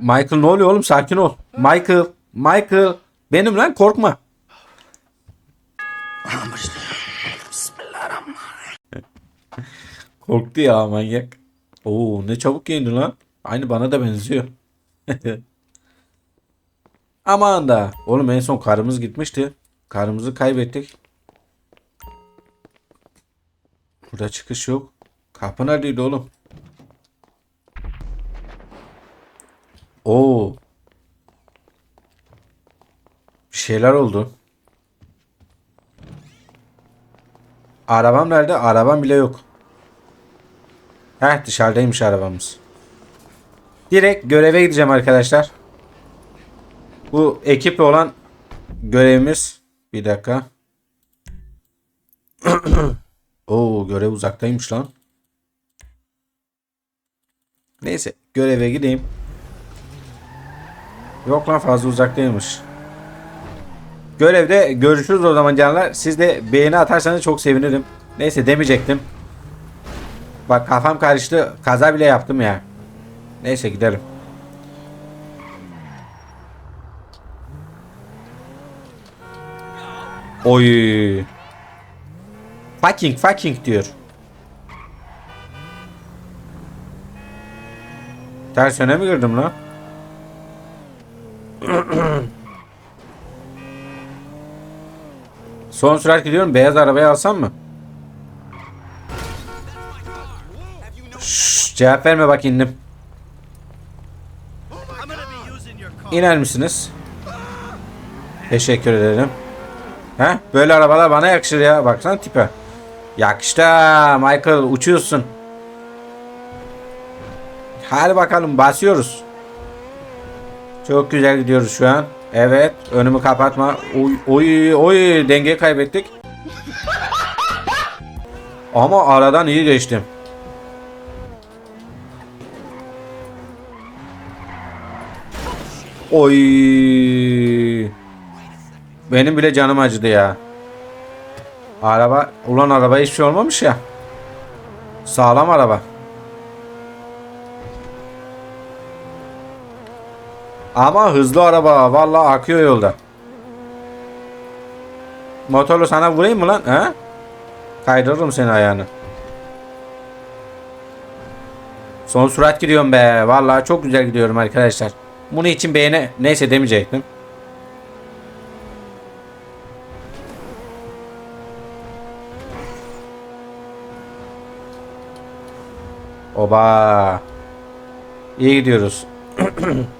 Michael ne oluyor oğlum sakin ol. Michael. Michael. Benim lan korkma. Korktu ya manyak. Oo ne çabuk giyindi lan. Aynı bana da benziyor. Aman da. Oğlum en son karımız gitmişti. Karımızı kaybettik. Burada çıkış yok. Kapı neredeydi oğlum? Oo. Bir şeyler oldu. Arabam nerede? Arabam bile yok. Heh dışarıdaymış arabamız. Direkt göreve gideceğim arkadaşlar. Bu ekiple olan görevimiz. Bir dakika. Oo görev uzaktaymış lan. Neyse göreve gideyim. Yok lan fazla uzaktaymış. Görevde görüşürüz o zaman canlar. Siz de beğeni atarsanız çok sevinirim. Neyse demeyecektim. Bak kafam karıştı. Kaza bile yaptım ya. Neyse gidelim. Oy. Fucking fucking diyor. Ters yöne mi girdim lan? Son sürat gidiyorum. Beyaz arabayı alsam mı? Şşş, cevap verme bak indim. İner misiniz? Teşekkür ederim. He? Böyle arabalar bana yakışır ya. Baksana tipe. Yakıştı ha, Michael uçuyorsun. Hadi bakalım basıyoruz. Çok güzel gidiyoruz şu an. Evet önümü kapatma. Oy oy oy denge kaybettik. Ama aradan iyi geçtim. Oy. Benim bile canım acıdı ya. Araba, ulan araba hiçbir şey olmamış ya. Sağlam araba. Ama hızlı araba. Vallahi akıyor yolda. Motorlu sana vurayım mı lan? He? Kaydırırım seni ayağını. Son sürat gidiyorum be. Vallahi çok güzel gidiyorum arkadaşlar. Bunu için beğene neyse demeyecektim. Oba. İyi gidiyoruz.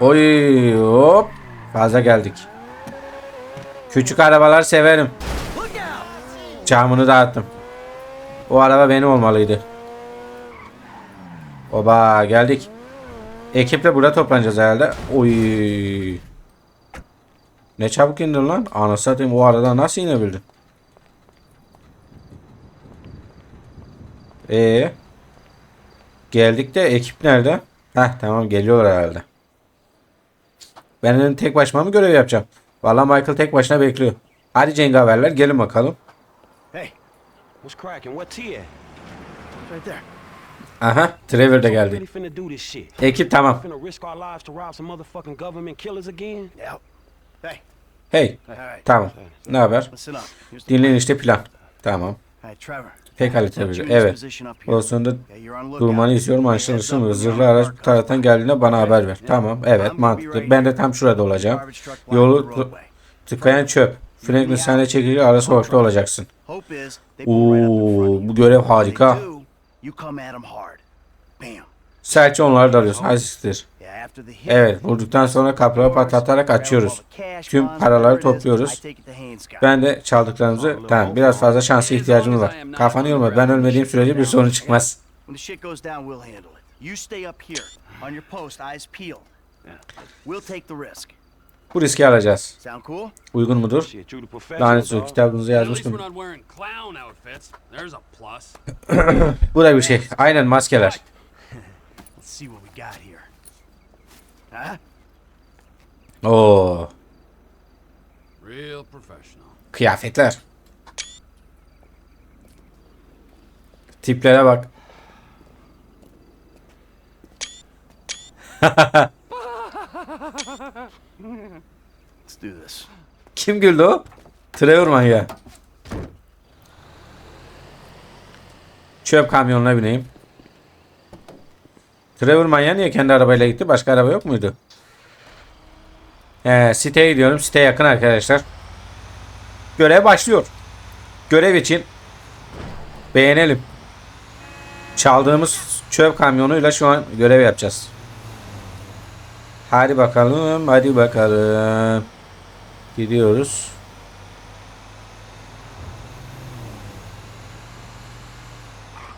Oy hop. Fazla geldik. Küçük arabalar severim. Camını dağıttım. O araba benim olmalıydı. Oba geldik. Ekiple burada toplanacağız herhalde. Oy. Ne çabuk indin lan. Anasını satayım o arada nasıl inebildin? Ee. Geldik de ekip nerede? Heh tamam geliyorlar herhalde. Ben tek başıma mı görev yapacağım? Vallahi Michael tek başına bekliyor. Hadi cengaverler gelin bakalım. Hey, what's cracking? What T at? Right there. Aha Trevor da geldi. Ekip tamam. Hey, tamam. Ne haber? Dinleyin işte plan. Tamam. Hey, Trevor. Pekala Trevor. Evet. Pozisyonda durmanı istiyorum. Anlaşılmışsın. Zırhlı araç bu taraftan geldiğinde bana haber ver. Tamam. Evet mantıklı. Ben de tam şurada olacağım. Yolu tı- tıkayan çöp. Franklin sahne çekici ara sokakta olacaksın. Oo, bu görev harika. Serçe onları da arıyorsun. Hadi Evet vurduktan sonra kapıları patlatarak açıyoruz. Tüm paraları topluyoruz. Ben de çaldıklarımızı... Tamam biraz fazla şansa ihtiyacımız var. Kafanı yorma ben ölmediğim sürece bir sorun çıkmaz. Bu riski alacağız. Uygun mudur? Olsun dog. kitabınızı yazmıştım. Bu da bir şey. Aynen maskeler. Ha? Oo. Real professional. Kıyafetler. Tiplere bak. Let's do this. Kim güldü o? Trevor manya. Çöp kamyonuna bineyim. Trevor manyağı niye kendi arabayla gitti? Başka araba yok muydu? Ee, siteye gidiyorum. Site yakın arkadaşlar. Görev başlıyor. Görev için beğenelim. Çaldığımız çöp kamyonuyla şu an görev yapacağız. Hadi bakalım, hadi bakalım. Gidiyoruz.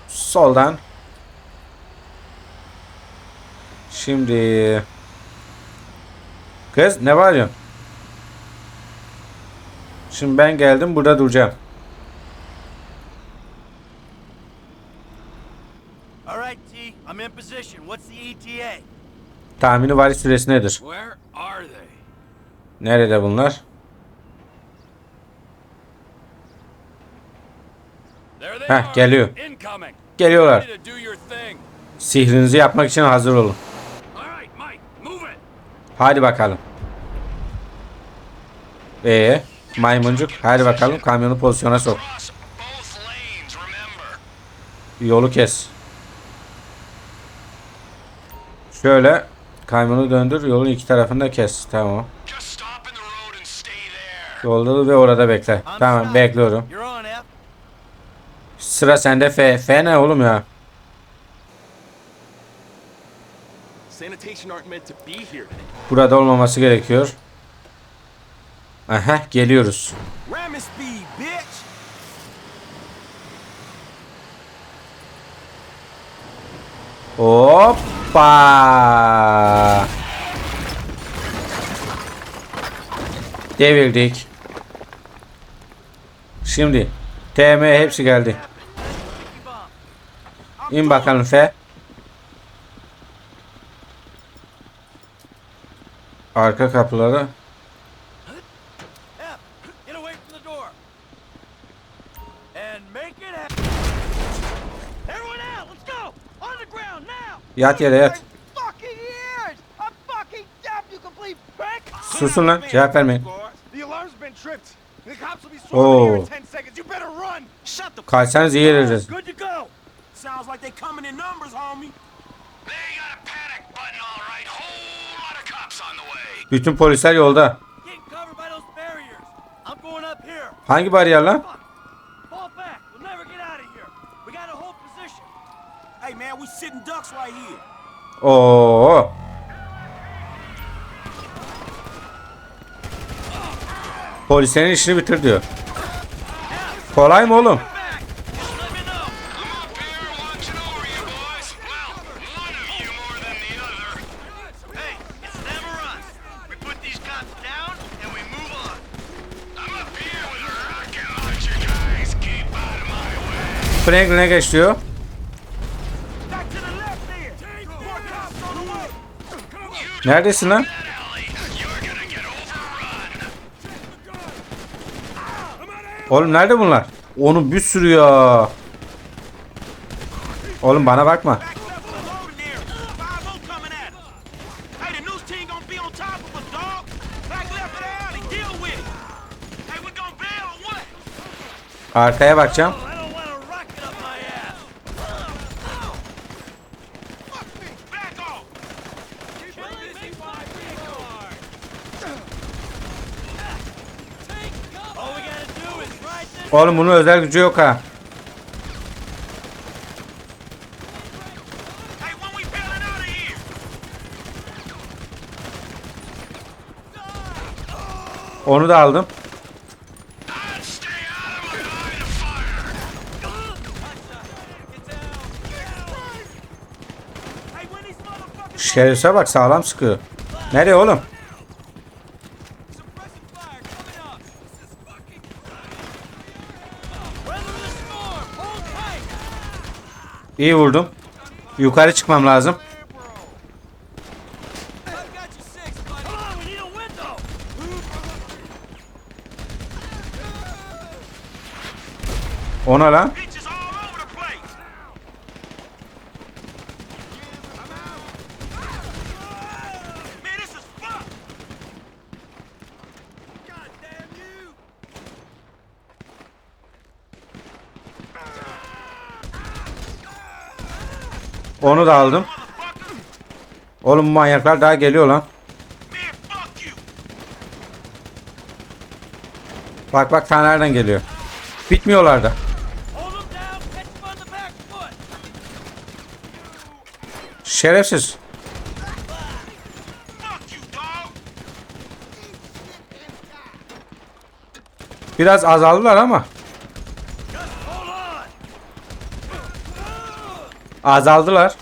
Soldan. Şimdi Kız ne bağırıyorsun? Şimdi ben geldim burada duracağım. E? Tahmini varış süresi nedir? Nerede bunlar? Heh, geliyor. Geliyorlar. Sihrinizi yapmak için hazır olun. All right, Mike, move it. Hadi bakalım. Ee, maymuncuk hadi bakalım kamyonu pozisyona sok. Yolu kes. Şöyle kamyonu döndür yolun iki tarafını da kes. Tamam. Yolda dur ve orada bekle. Tamam bekliyorum. Sıra sende F. F ne oğlum ya? Sanitation aren't meant to be here. Burada olmaması gerekiyor. Aha geliyoruz. Hoppa. Devirdik. Şimdi TM hepsi geldi. İn bakalım F. Arka kapıları. F, get away from the door. And make it happen. Everyone out, let's go! On the ground now! Yat yere yat. Fucking ears! I'm fucking deaf, you complete prick! Susun lan cevap vermeyin. The alarm's been tripped. Man, we sitting ducks right here. Oo. Polislerin işini bitir diyor. Kolay mı oğlum? Back! Just let me know. I'm up here watching over you boys. Well, one of you more than the other. Hey, it's them or us. We put these cops down and we move on. I'm up here with a rocket launcher, guys. Keep out of my way. Franklin'e geç diyor. Back to the left there. More cops on the way. Neredesin lan? Oğlum nerede bunlar? Onu bir sürü ya. Oğlum bana bakma. Back left of the loading area. 5 coming at us. Hey, the news team gonna be on top of us, dog. Back left of the alley. Deal with it. Hey, we gonna bail or what? Arkaya bakacağım. I don't want a rocket up my ass. Back off. All we gotta do is ride this. Oğlum bunun özel gücü yok ha. Onu da aldım. Şerif'e bak sağlam sıkıyor. Nereye oğlum? İyi vurdum. Yukarı çıkmam lazım. Onu da aldım. Oğlum bu manyaklar daha geliyor lan. Bak bak sen nereden geliyor. Bitmiyorlar da. Şerefsiz. Biraz azaldılar ama. Azaldılar.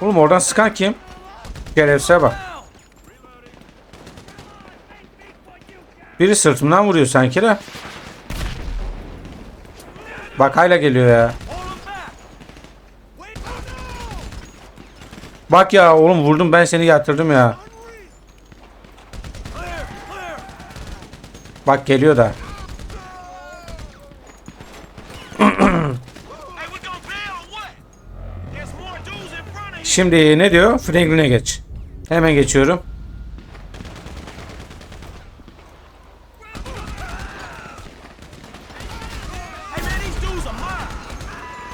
Oğlum oradan sıkan kim? Şerefsize bak. Biri sırtımdan vuruyor sanki de. Bak hala geliyor ya. Bak ya oğlum vurdum ben seni yatırdım ya. Bak geliyor da. Şimdi ne diyor? Franklin'e geç. Hemen geçiyorum.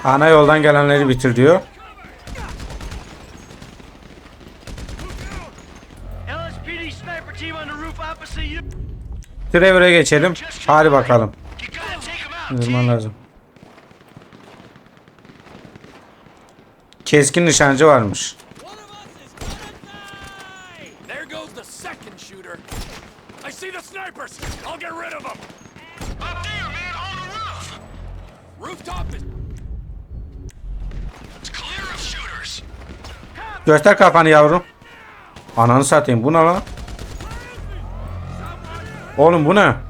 Ana yoldan gelenleri bitir diyor. Trevor'a geçelim. Hadi bakalım. Hızman lazım. Keskin nişancı varmış. Göster kafanı yavrum. Ananı satayım. Bu ne lan? Oğlum bu ne?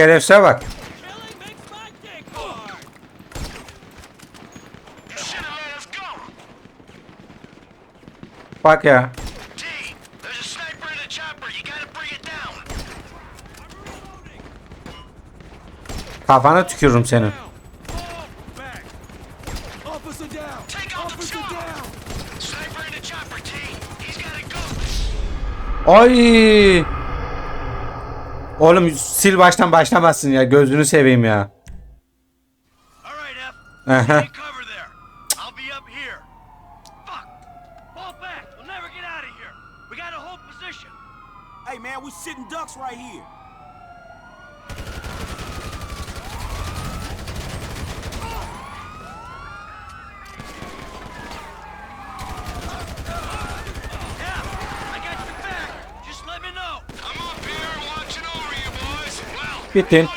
şerefse bak. Bak ya. Kafana tükürürüm senin. Ay! Oğlum sil baştan başlamazsın ya. Gözünü seveyim ya. Hey man, we sitting ducks right here. Bitin.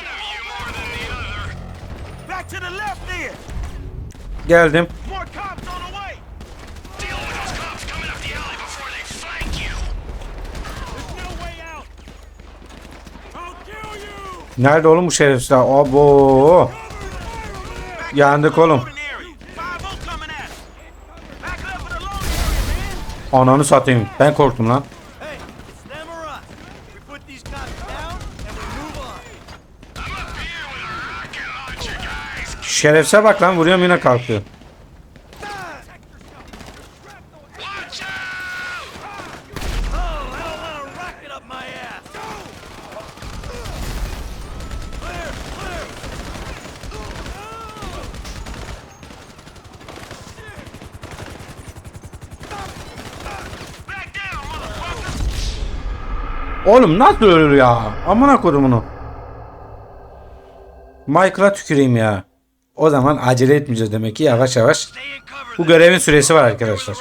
Geldim. Nerede oğlum bu şerefsizler? Abo. Yandık oğlum. Ananı satayım. Ben korktum lan. Şerefse bak lan vuruyorum yine kalkıyor. Oğlum nasıl ölür ya? Amına kodumunu. Michael'a tüküreyim ya. O zaman acele etmeyeceğiz demek ki yavaş yavaş. Bu görevin süresi var arkadaşlar.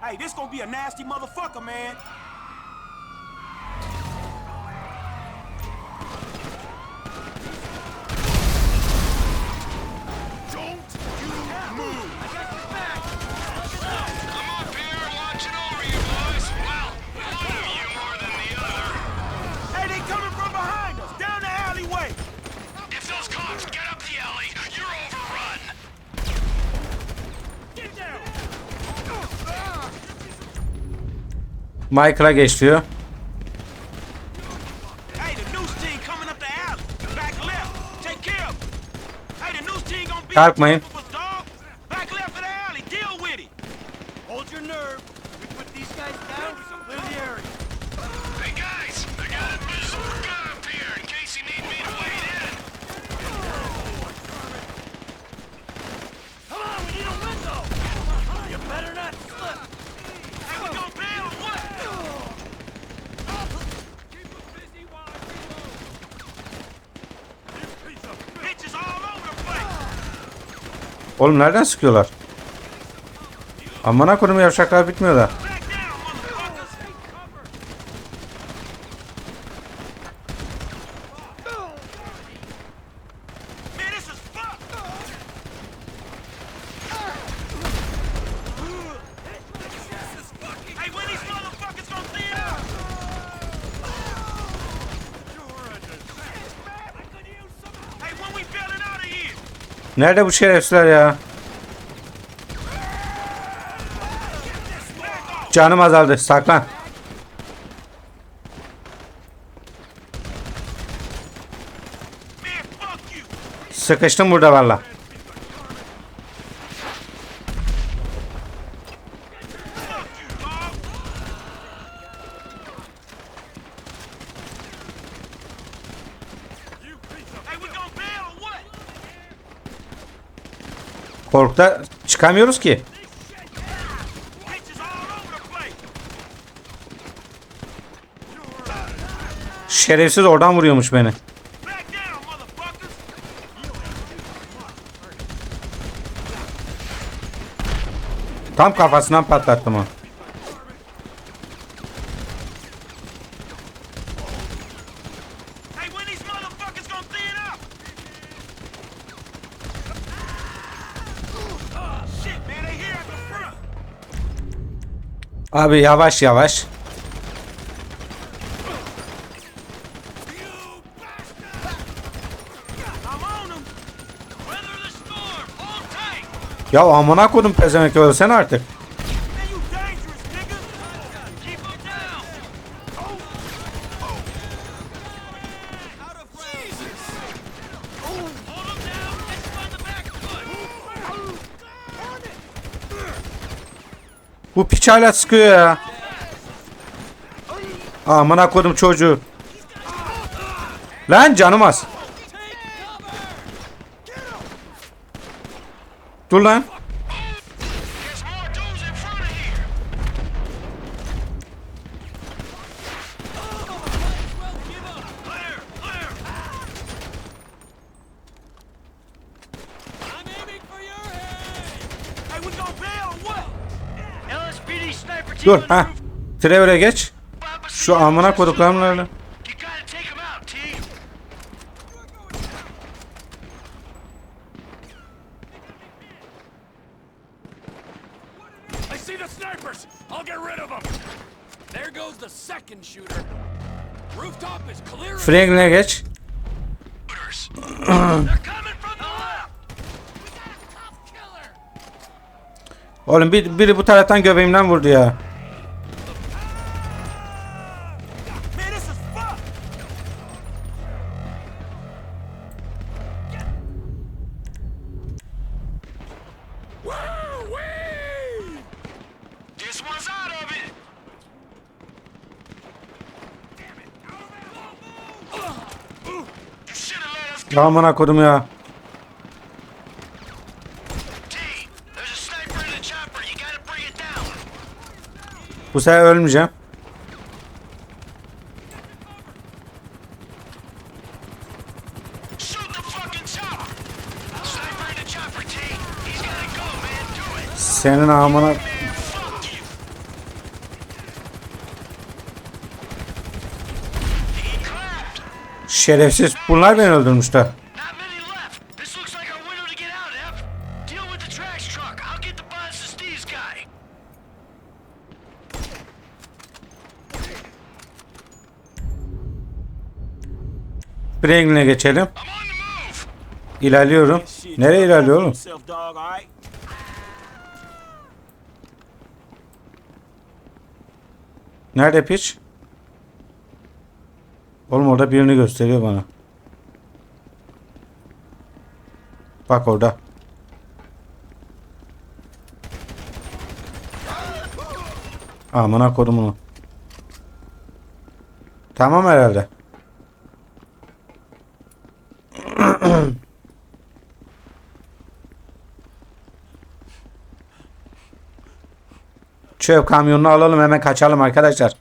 Hey, this gonna be a nasty motherfucker, man. Michael'a geç diyor. Kalkmayın. Oğlum nereden sıkıyorlar? Amına koyduğum yavşaklar bitmiyor da. Nerede bu şerefsizler ya? Canım azaldı. Saklan. Sıkıştım burada valla. Pork'ta çıkamıyoruz ki. Şerefsiz oradan vuruyormuş beni. Tam kafasından patlattım onu. Abi yavaş yavaş. Ya amına kodum pezemek ölsen artık. Bu piç hala sıkıyor ya. Amına koydum çocuğu. Lan canım az. Dur lan. Dur ha. Trevor'a geç. Şu amına koduklarımla. Franklin'e geç. Oğlum bir, biri bu taraftan göbeğimden vurdu ya. Amına kodum ya. Bu sefer ölmeyeceğim. Senin amına Şerefsiz. Bunlar beni öldürmüşler. Bring'le geçelim. İlerliyorum. Nereye ilerliyorum? Nerede piç? Oğlum orada birini gösteriyor bana. Bak orada. Amına koydum onu. Tamam herhalde. Çöp kamyonunu alalım hemen kaçalım arkadaşlar.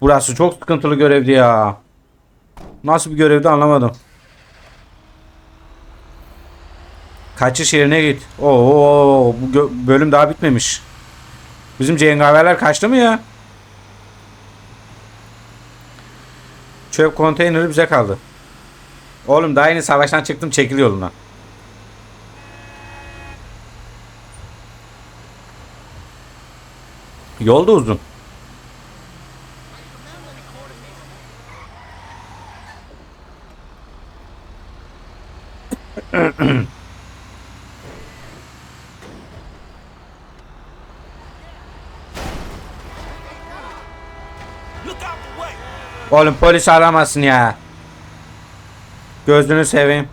Burası çok sıkıntılı görevdi ya. Nasıl bir görevdi anlamadım. Kaçış yerine git. Oo bu bölüm daha bitmemiş. Bizim cengaverler kaçtı mı ya? Çöp konteyneri bize kaldı. Oğlum daha yeni savaştan çıktım çekil yolundan. Yol da uzun. Oğlum polis aramasın ya. Gözünü seveyim.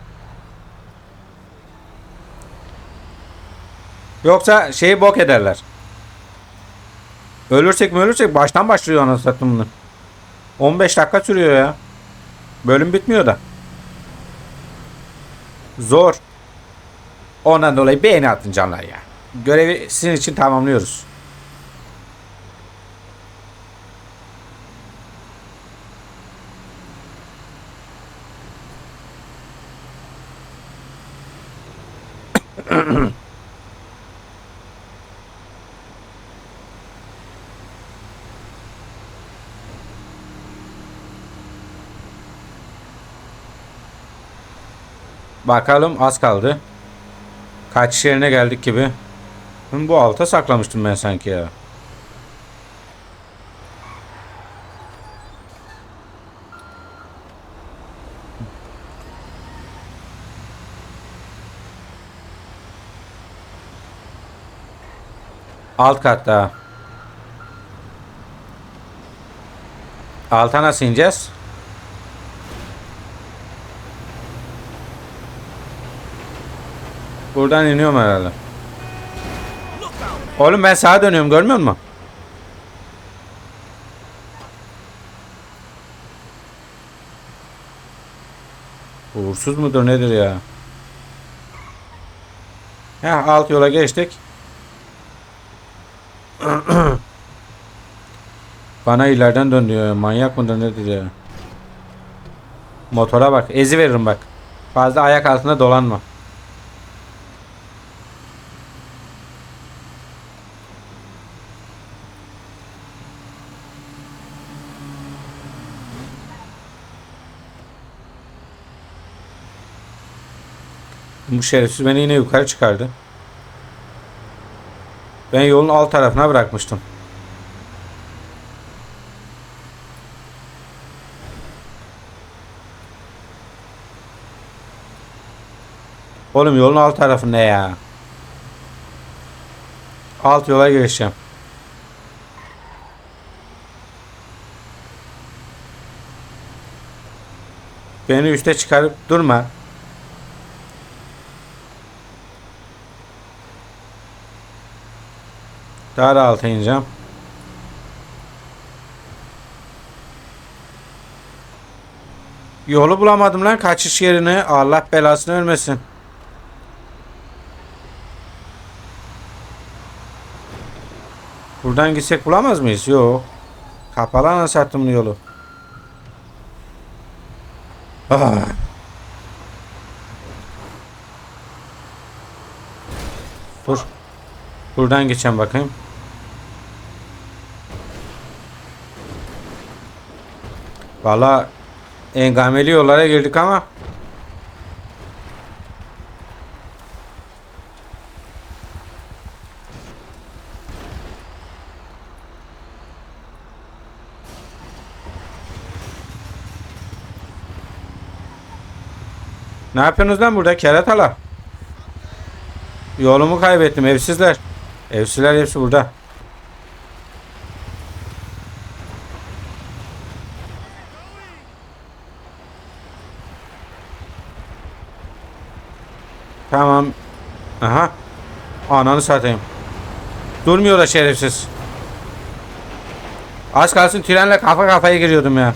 Yoksa şeyi bok ederler. Ölürsek mi ölürsek baştan başlıyor anasını satayım bunu. 15 dakika sürüyor ya. Bölüm bitmiyor da. Zor. Ondan dolayı beğeni atın canlar ya. Görevi sizin için tamamlıyoruz. Bakalım az kaldı. Kaç yerine geldik gibi. Bu alta saklamıştım ben sanki ya. Alt katta. Alta nasıl ineceğiz? Buradan iniyorum herhalde. Oğlum ben sağa dönüyorum görmüyor musun? Uğursuz mudur nedir ya? Heh, alt yola geçtik. Bana ileriden dön diyor. ya. Manyak mıdır nedir ya? Motora bak. Ezi veririm bak. Fazla ayak altında dolanma. Bu şerefsiz beni yine yukarı çıkardı. Ben yolun alt tarafına bırakmıştım. Oğlum yolun alt tarafı ne ya? Alt yola geçeceğim. Beni üste çıkarıp durma. Daha da alta ineceğim. Yolu bulamadım lan kaçış yerini. Allah belasını vermesin. Buradan gitsek bulamaz mıyız? Yok. Kapalı ana sattım yolu. Ah. Dur. Buradan geçen bakayım. Valla engameli yollara girdik ama Ne yapıyorsunuz lan burada keratalar? Yolumu kaybettim evsizler. Evsizler hepsi burada. Tamam Aha. Ananı satayım. Durmuyor da şerefsiz. Az kalsın trenle kafa kafaya giriyordum ya.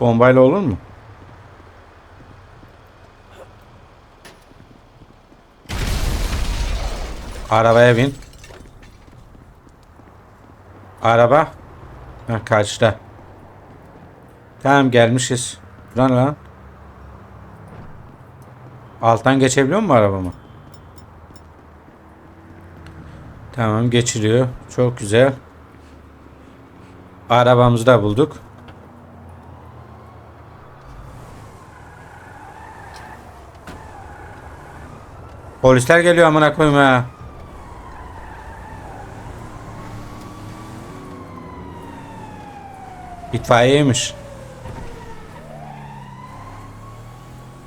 Bombayla olur mu? Arabaya bin. Araba. Ha, karşıda. Tamam gelmişiz. Lan lan. Alttan geçebiliyor mu arabamı? Tamam geçiriyor. Çok güzel. Arabamızı da bulduk. Polisler geliyor amına koyayım ha. İtfaiyeymiş.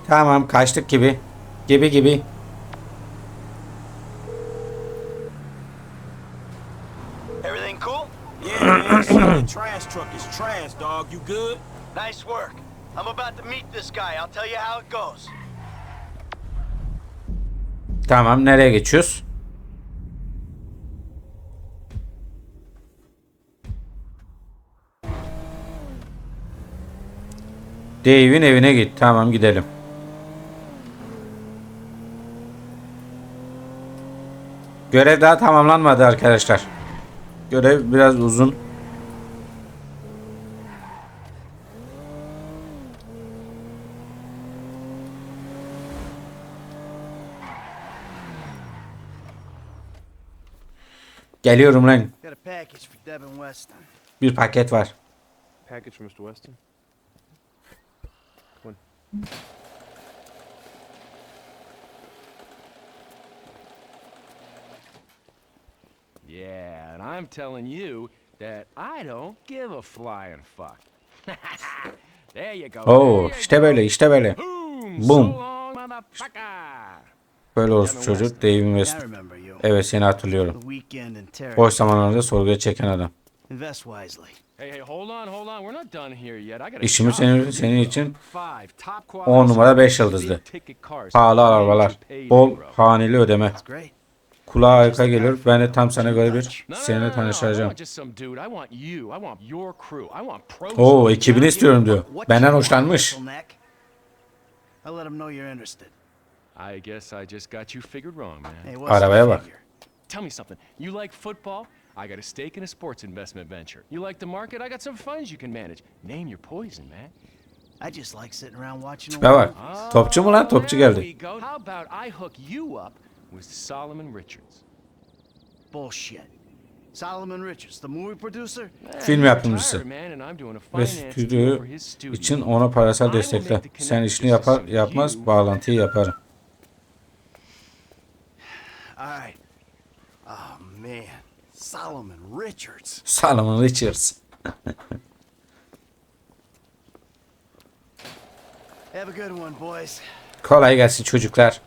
Tamam kaçtık gibi. Gibi gibi. Everything cool? Yeah, man. so that trash truck is trash, dog. You good? Nice work. I'm about to meet this guy. I'll tell you how it goes. Tamam nereye geçiyoruz? Dave'in evine git. Tamam gidelim. Görev daha tamamlanmadı arkadaşlar. Görev biraz uzun. Geliyorum lan. Got a package for Devin Weston. Bir paket var. Package for Mr. Weston. Yeah, and I'm telling you that I don't give a flying fuck. there you go. You işte böyle işte böyle. Boom. Boom. So long, motherfucker. Böyle olsun çocuk Dave'in I West. Evet seni hatırlıyorum. Boş zamanlarda sorguya çeken adam. İşimiz senin, senin için Five top quality 10 numara 5 big yıldızlı. Pahalı arabalar. Bol haneli ödeme. Kulağa harika geliyor. Ben de tam sana göre bir seninle pros. Oo ekibini istiyorum diyor. Benden hoşlanmış. I guess I just got you figured wrong, man. Hey, what's the Arabaya bak. figure? Tell me something. You like football? I got a stake in a sports investment venture. You like the market? I got some funds you can manage. Name your poison, man. I just like sitting around watching Tipe bak. Oh, Topçu mu lan? Topçu there geldi. How about I hook you up with Solomon Richards? Bullshit. Solomon Richards, the movie producer? Film yapımcısı. Ve stüdyo for his studio. için ona parasal destekle. Sen işini yapar yapmaz bağlantıyı yaparım. All right. Oh, man. Solomon Richards. Solomon Richards. Have a good one, boys. Kolay gelsin çocuklar.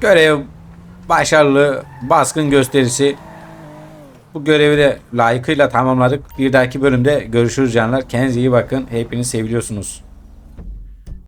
Görev başarılı, baskın gösterisi. Bu görevi de layıkıyla tamamladık. Bir dahaki bölümde görüşürüz canlar. Kendinize iyi bakın. Hepinizi seviyorsunuz.